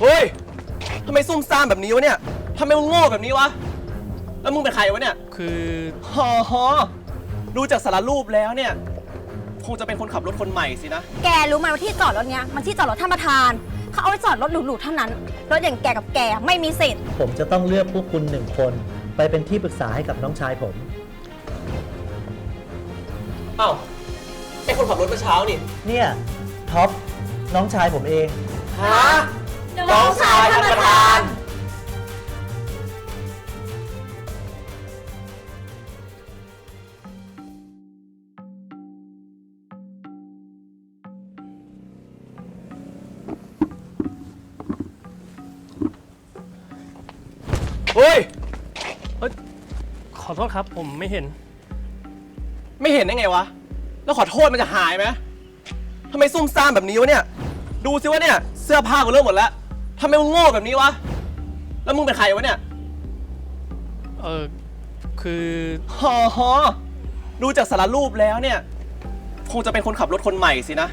เฮ้ยทำไมซุ่มซ่ามแบบนี้วะเนี่ยทำไมมึงโง่แบบนี้วะ แล้วมึงเป็นใครวะเนี่ยคือฮอฮอดูจากสารรูปแล้วเนี่ย คงจะเป็นคนขับรถคนใหม่สินะ แกรู้ไหมว่าที่จอดรถเนี้ยมันที่จอดรถท่านประธาน เขาเอาไว้จอดรถหรูๆเท่านั้น รถอย่างแกกับแกไม่มีสิทธิ์ผมจะต้องเลือกพวกคุณหนึ่งคน ไปเป็นที่ปรึกษาให้กับน้องชายผม อ้าวไอคนขับรถเมื่อเช้านี่เนี่ยท็อปน้องชายผมเอง ฮะ น้องชายท่านประธาน เฮ้ย ขอโทษครับ ผมไม่เห็น ไม่เห็นได้ไงวะ แล้วขอโทษมันจะหายไหมทำไมซุ่มซ่ามแบบนี้วะเนี่ย ดูสิวะเนี่ย เสื้อผ้ากูเริ่มหมดแล้ว ทำไมมึงโง่แบบนี้วะ แล้วมึงเป็นใครวะเนี่ยเออคือฮอฮอดูจากสารรูปแล้วเนี่ย คงจะเป็นคนขับรถคนใหม่สินะ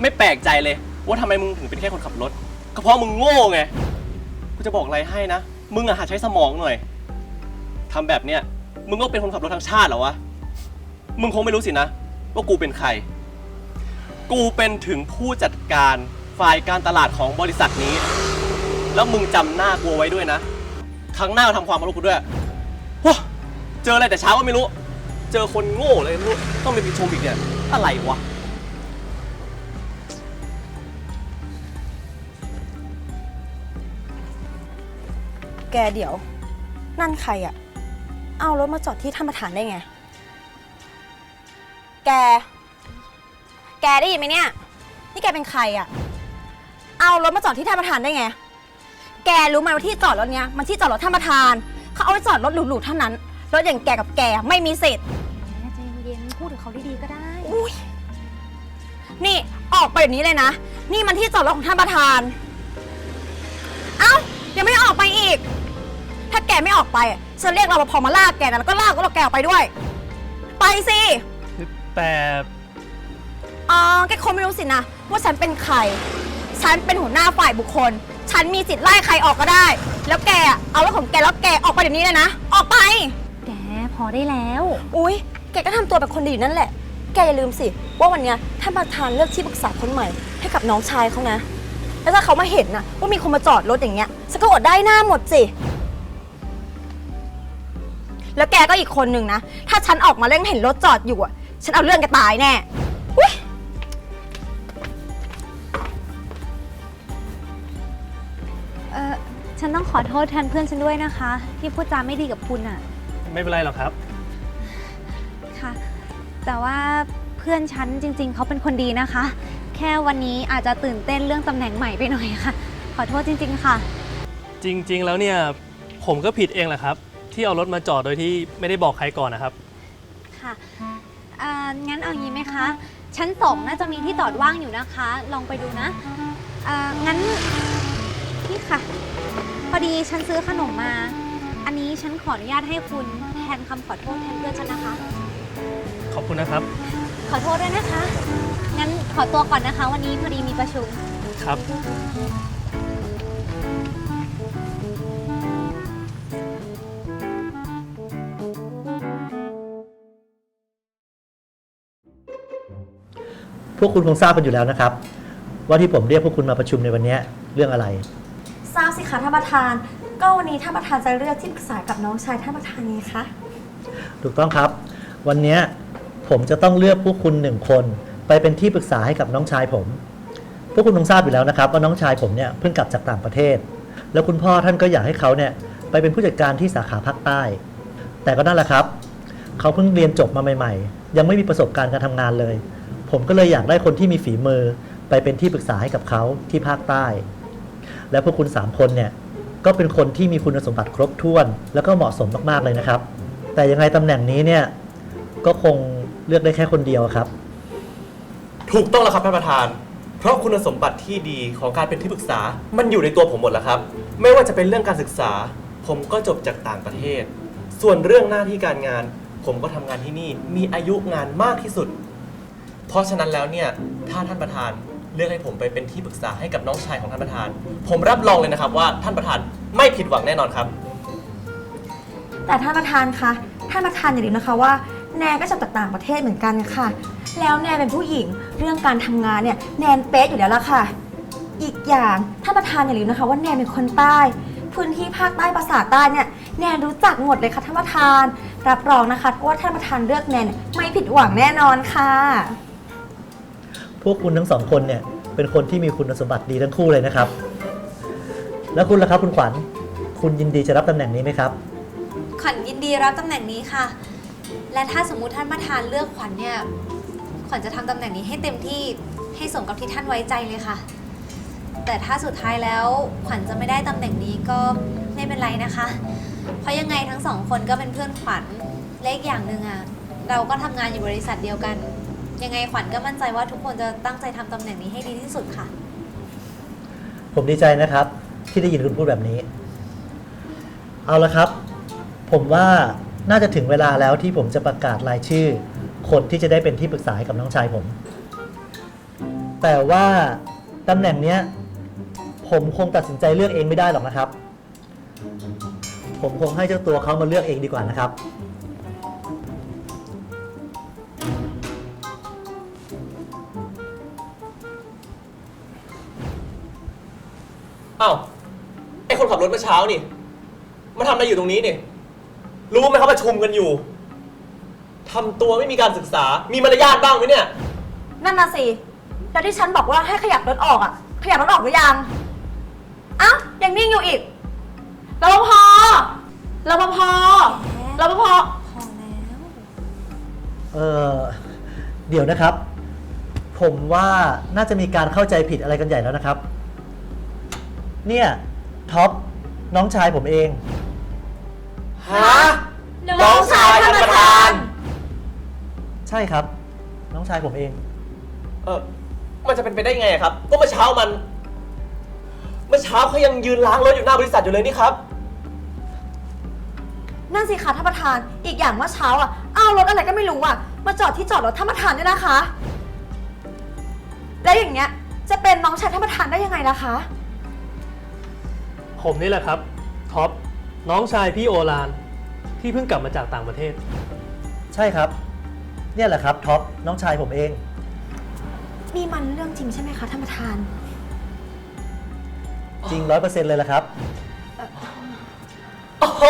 ไม่แปลกใจเลย ว่าทำไมมึงถึงเป็นแค่คนขับรถ ก็เพราะมึงโง่ไง กูจะบอกอะไรให้นะ มึงอะหัดใช้สมองหน่อย ทำแบบเนี้ย มึงก็เป็นคนขับรถทั้งชาติเหรอวะ มึงคงไม่รู้สินะ ว่ากูเป็นใคร กูเป็นถึงผู้จัดการ ฝ่ายการตลาดของบริษัทนี้ แล้วมึงจำหน้ากูไว้ด้วยนะ ครั้งหน้าทำความเคารพกูด้วยว้าเจออะไรแต่เช้าก็ไม่รู้ เจอคนโง่เลยไม่รู้ต้องไปพิชมอีกเนี่ยอะไรวะ แกเดี๋ยว นั่นใครอะเอารถมาจอดที่ท่านประธานได้ไง แก แกได้ยินไหมเนี่ย นี่แกเป็นใครอะ เอารถมาจอดที่ท่านประธานได้ไง แกรู้ไหมว่าที่จอดรถเนี้ยมันที่จอดรถท่านประธาน เขาเอาไว้จอดรถหรูๆเท่านั้น รถอย่างแกกับแกไม่มีสิทธิ์ใจเย็นๆพูดถึงเขาดีๆก็ได้ อุ๊ยนี่ออกไปเดี๋ยวนี้เลยนะ นี่มันที่จอดรถของท่านประธาน เอ้ายังไม่ออกไปอีก ถ้าแกไม่ออกไปอะฉันเรียกรปภมาลากแกนะแล้วก็ลากรถแกออกไปด้วย ไปสิ แต่ อ๋อแกคงไม่รู้สินะ ว่าฉันเป็นใคร ฉันเป็นหัวหน้าฝ่ายบุคคล ฉันมีสิทธิ์ไล่ใครออกก็ได้ แล้วแกอะเอารถของแกแล้วแกออกไปเดี๋ยวนี้เลยนะ ออกไป แกพอได้แล้ว อุ๊ย แกก็ทำตัวเป็นคนดีอยู่นั่นแหละ แกอย่าลืมสิ ว่าวันเนี้ยท่านประธานเลือกที่ปรึกษาคนใหม่ ให้กับน้องชายเขานะ แล้วถ้าเขามาเห็นนะว่ามีคนมาจอดรถอย่างเงี้ยฉันก็อดได้หน้าหมดสิ แล้วแกก็อีกคนหนึ่งนะ ถ้าฉันออกมาเร่งเห็นรถจอดอยู่อะฉันเอาเรื่องแกตายแน่ อุ๊ย นต้องขอโทษแทนเพื่อนฉันด้วยนะคะ ที่พูดจาไม่ดีกับคุณอะไม่เป็นไรหรอกครับ ค่ะ แต่ว่าเพื่อนฉันจริง ๆ เขาเป็นคนดีนะคะ แค่วันนี้อาจจะตื่นเต้นเรื่องตำแหน่งใหม่ไปหน่อยค่ะ ขอโทษจริง ๆ ค่ะ จริง ๆ แล้วเนี่ยผมก็ผิดเองแหละครับ ที่เอารถมาจอดโดยที่ไม่ได้บอกใครก่อนนะครับ ค่ะเอ่องั้นเอางี้ไหมคะ ชั้นสองน่าจะมีที่จอดว่างอยู่นะคะ ลองไปดูนะเอ่องั้นนี่ค่ะพอ ดีฉันซื้อขนมมา อันนี้ฉันขออนุญาตให้คุณแทนคำขอโทษแทนเพื่อนฉันนะคะ ขอบคุณนะครับ ขอโทษด้วยนะคะ งั้นขอตัวก่อนนะคะ วันนี้พอดีมีประชุม ครับ พวกคุณคงทราบกันอยู่แล้วนะครับ ว่าที่ผมเรียกพวกคุณมาประชุมในวันนี้เรื่องอะไร ทราบสิคะท่านประธาน ก็วันนี้ท่านประธานจะเลือกที่ปรึกษากับน้องชายท่านประธานไงคะถูกต้องครับ วันนี้ผมจะต้องเลือกพวกคุณหนึ่งคน ไปเป็นที่ปรึกษาให้กับน้องชายผม พวกคุณคงทราบอยู่แล้วนะครับว่าน้องชายผมเนี่ยเพิ่งกลับจากต่างประเทศ แล้วคุณพ่อท่านก็อยากให้เขาเนี่ยไปเป็นผู้จัดการที่สาขาภาคใต้ แต่ก็นั่นแหละครับ เขาเพิ่งเรียนจบมาใหม่ ๆ ยังไม่มีประสบการณ์การทำงานเลย ผมก็เลยอยากได้คนที่มีฝีมือ ไปเป็นที่ปรึกษาให้กับเขาที่ภาคใต้ และพวกคุณสามคนเนี่ยก็เป็นคนที่มีคุณสมบัติครบถ้วน แล้วก็เหมาะสมมากๆเลยนะครับ แต่ยังไงตำแหน่งนี้เนี่ยก็คงเลือกได้แค่คนเดียวครับ ถูกต้องแล้วครับท่านประธาน เพราะคุณสมบัติที่ดีของการเป็นที่ปรึกษา มันอยู่ในตัวผมหมดแล้วครับ ไม่ว่าจะเป็นเรื่องการศึกษา ผมก็จบจากต่างประเทศ ส่วนเรื่องหน้าที่การงาน ผมก็ทำงานที่นี่มีอายุงานมากที่สุด เพราะฉะนั้นแล้วเนี่ยถ้าท่านประธาน เลือกให้ผมไปเป็นที่ปรึกษาให้กับน้องชายของท่านประธาน ผมรับรองเลยนะครับว่าท่านประธานไม่ผิดหวังแน่นอนครับ แต่ท่านประธานคะ ท่านประธานอย่าลืมนะคะว่าแนนก็จบจากต่างประเทศเหมือนกันค่ะ แล้วแนนเป็นผู้หญิงเรื่องการทำงานเนี่ยแนนเป๊ะอยู่แล้วล่ะค่ะ อีกอย่างท่านประธานอย่าลืมนะคะว่าแนนเป็นคนใต้ พื้นที่ภาคใต้ภาษาใต้เนี่ยแนนรู้จักหมดเลยค่ะท่านประธาน รับรองนะคะว่าท่านประธานเลือกแนนเนี่ยไม่ผิดหวังแน่นอนค่ะ พวกคุณทั้งสองคนเนี่ยเป็นคนที่มีคุณสมบัติดีทั้งคู่เลยนะครับ แล้วคุณล่ะครับคุณขวัญ คุณยินดีจะรับตำแหน่งนี้ไหมครับ ขวัญยินดีรับตำแหน่งนี้ค่ะ และถ้าสมมุติท่านประธานเลือกขวัญเนี่ย ขวัญจะทำตำแหน่งนี้ให้เต็มที่ให้สมกับที่ท่านไว้ใจเลยค่ะ แต่ถ้าสุดท้ายแล้วขวัญจะไม่ได้ตำแหน่งนี้ก็ไม่เป็นไรนะคะ เพราะยังไงทั้งสองคนก็เป็นเพื่อนขวัญ เลขอย่างหนึ่งอะเราก็ทำงานอยู่บริษัทเดียวกัน ยังไงขวัญก็มั่นใจว่าทุกคนจะตั้งใจทำตำแหน่งนี้ให้ดีที่สุดค่ะ ผมดีใจนะครับ ที่ได้ยินคุณพูดแบบนี้ เอาละครับ ผมว่าน่าจะถึงเวลาแล้วที่ผมจะประกาศรายชื่อ คนที่จะได้เป็นที่ปรึกษาให้กับน้องชายผม แต่ว่าตำแหน่งเนี้ย ผมคงตัดสินใจเลือกเองไม่ได้หรอกนะครับ ผมคงให้เจ้าตัวเขามาเลือกเองดีกว่านะครับ อ้าวไอคนขับรถเมื่อเช้านี่มาทำอะไรอยู่ตรงนี้นี่รู้ไหมเขาประชุมกันอยู่ทำตัวไม่มีการศึกษา มีมารยาทบ้างไหมเนี่ย นั่นน่ะสิแล้วที่ฉันบอกว่าให้ขยับรถออกอะขยับรถออกหรือยังอ้าวยังนิ่งอยู่อีกรปภรปภรปภพอแล้วเออเดี๋ยวนะครับ ผมว่าน่าจะมีการเข้าใจผิดอะไรกันใหญ่แล้วนะครับ เนี่ย ท็อป น้องชายผมเอง ฮะ น้องชายท่านประธาน ใช่ครับ น้องชายผมเอง เออมันจะเป็นไปได้ไงครับ ก็เมื่อเช้ามัน เมื่อเช้าเขายังยืนล้างรถอยู่หน้าบริษัทอยู่เลยนี่ครับ นั่นสิคะท่านประธาน อีกอย่างเมื่อเช้าอะอ้าวรถอะไรก็ไม่รู้อะ มาจอดที่จอดรถท่านประธานด้วยนะคะ แล้วอย่างเงี้ย จะเป็นน้องชายท่านประธานได้ยังไงล่ะคะ ผมนี่แหละครับท็อปน้องชายพี่โอลานที่เพิ่งกลับมาจากต่างประเทศ ใช่ครับ เนี่ยแหละครับท็อปน้องชายผมเอง นี่มันเรื่องจริงใช่ไหมคะท่านประธาน จริงร้อยเปอร์เซ็นต์เลยละครับ โอ้โห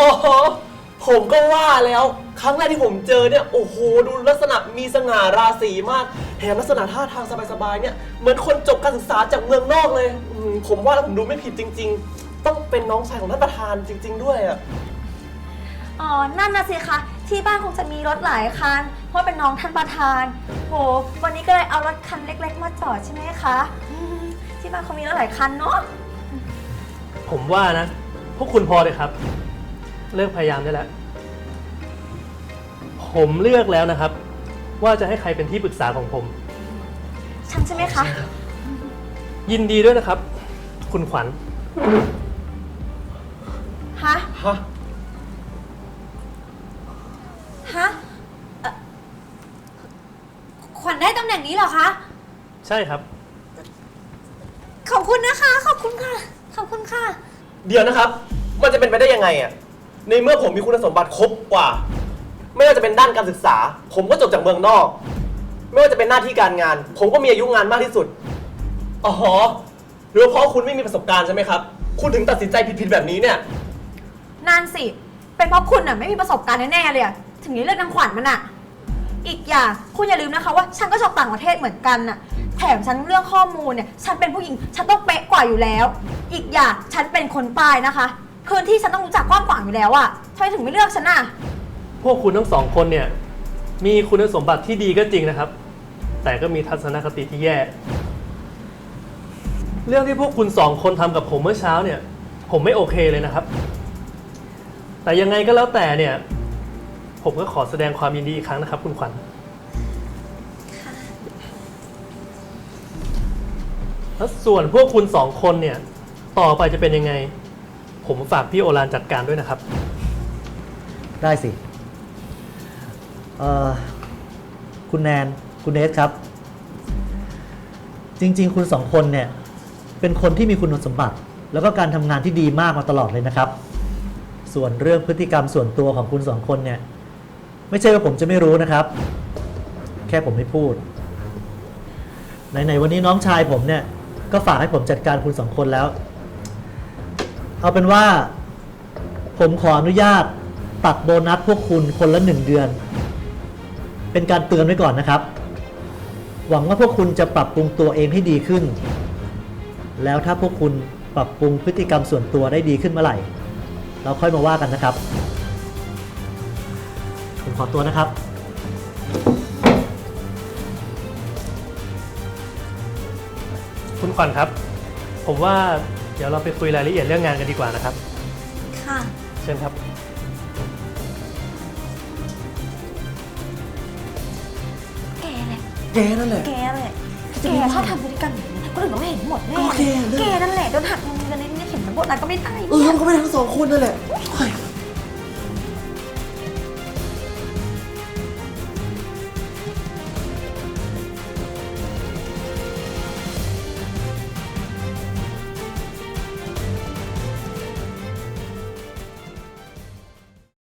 ผมก็ว่าแล้ว ครั้งแรกที่ผมเจอเนี่ย โอ้โห ดูลักษณะมีสง่าราศีมาก แถมลักษณะท่าทางสบายๆเนี่ย เหมือนคนจบการศึกษาจากเมืองนอกเลยอืมผมว่าแล้วผมดูไม่ผิดจริง ๆ ต้องเป็นน้องชายของท่านประธานจริง ๆ ด้วยอะ อ๋อ นั่นนะสิคะ ที่บ้านคงจะมีรถหลายคัน เพราะเป็นน้องท่านประธาน โห วันนี้ก็เลยเอารถคันเล็ก ๆ มาจอดใช่ไหมคะอืมที่บ้านเขามีรถหลายคันเนาะ ผมว่านะ พวกคุณพอเลยครับ เลิกพยายามได้แล้ว ผมเลือกแล้วนะครับ ว่าจะให้ใครเป็นที่ปรึกษาของผม ฉันใช่ไหมคะ ยินดีด้วยนะครับ คุณขวัญ ฮะฮะ ฮะเอ่อขวัญได้ตำแหน่งนี้เหรอคะ ใช่ครับ ขอบคุณนะคะ ขอบคุณค่ะ ขอบคุณค่ะ เดี๋ยวนะครับ มันจะเป็นไปได้ยังไงอะในเมื่อผมมีคุณสมบัติครบกว่า ไม่ว่าจะเป็นด้านการศึกษา ผมก็จบจากเมืองนอก ไม่ว่าจะเป็นหน้าที่การงาน ผมก็มีอายุงานมากที่สุด อ๋อหรือว่าเพราะคุณไม่มีประสบการณ์ใช่ไหมครับ คุณถึงตัดสินใจผิดๆแบบนี้เนี่ย นั่นสิ เป็นเพราะคุณน่ะไม่มีประสบการณ์แน่ๆเลยอะถึงนี้เลือกนางขวัญมันอะอีกอย่างคุณอย่าลืมนะคะว่าฉันก็จบต่างประเทศเหมือนกันน่ะ แถมฉันเรื่องข้อมูลเนี่ยฉันเป็นผู้หญิงฉันต้องเป๊ะกว่าอยู่แล้ว อีกอย่างฉันเป็นคนใต้นะคะพื้นที่ฉันต้องรู้จักกว้างขวางอยู่แล้วอะทำไมถึงไม่เลือกฉันอะพวกคุณทั้งสองคนเนี่ยมีคุณสมบัติที่ดีก็จริงนะครับ แต่ก็มีทัศนคติที่แย่ เรื่องที่พวกคุณสองคนทำกับผมเมื่อเช้าเนี่ย ผมไม่โอเคเลยนะครับ แต่ยังไงก็แล้วแต่เนี่ย ผมก็ขอแสดงความยินดีอีกครั้งนะครับคุณขวัญ แล้วส่วนพวกคุณสองคนเนี่ย ต่อไปจะเป็นยังไง ผมฝากพี่โอรานจัดการด้วยนะครับ ได้สิเอ่อคุณแนน คุณเนสครับ จริง ๆ คุณสองคนเนี่ย เป็นคนที่มีคุณสมบัติ แล้วก็การทำงานที่ดีมากมาตลอดเลยนะครับ ส่วนเรื่องพฤติกรรมส่วนตัวของคุณสองคนเนี่ย ไม่ใช่ว่าผมจะไม่รู้นะครับ แค่ผมไม่พูดไหนๆวันนี้น้องชายผมเนี่ย ก็ฝากให้ผมจัดการคุณสองคนแล้ว เอาเป็นว่า ผมขออนุญาตตัดโบนัสพวกคุณคนละหนึ่งเดือน เป็นการเตือนไว้ก่อนนะครับ หวังว่าพวกคุณจะปรับปรุงตัวเองให้ดีขึ้น แล้วถ้าพวกคุณปรับปรุงพฤติกรรมส่วนตัวได้ดีขึ้นเมื่อไหร่ เราค่อยมาว่ากันนะครับ ผมขอตัวนะครับ คุณขวัญครับ ผมว่าเดี๋ยวเราไปคุยรายละเอียดเรื่องงานกันดีกว่านะครับ ค่ะ เชิญครับ แกแหละ แกนั่นแหละ แกแหละ แกชอบทำพฤติกรรมแบบนี้คนอื่นต้องเห็นหมดแน่ก็แกเรื่องแกนั่นแหละโดนหักเงินเดือน นี้เห็นมันบทนั้นก็ไม่ได้ เออมันก็ไม่ได้ทั้งสองคนนั่นแหละ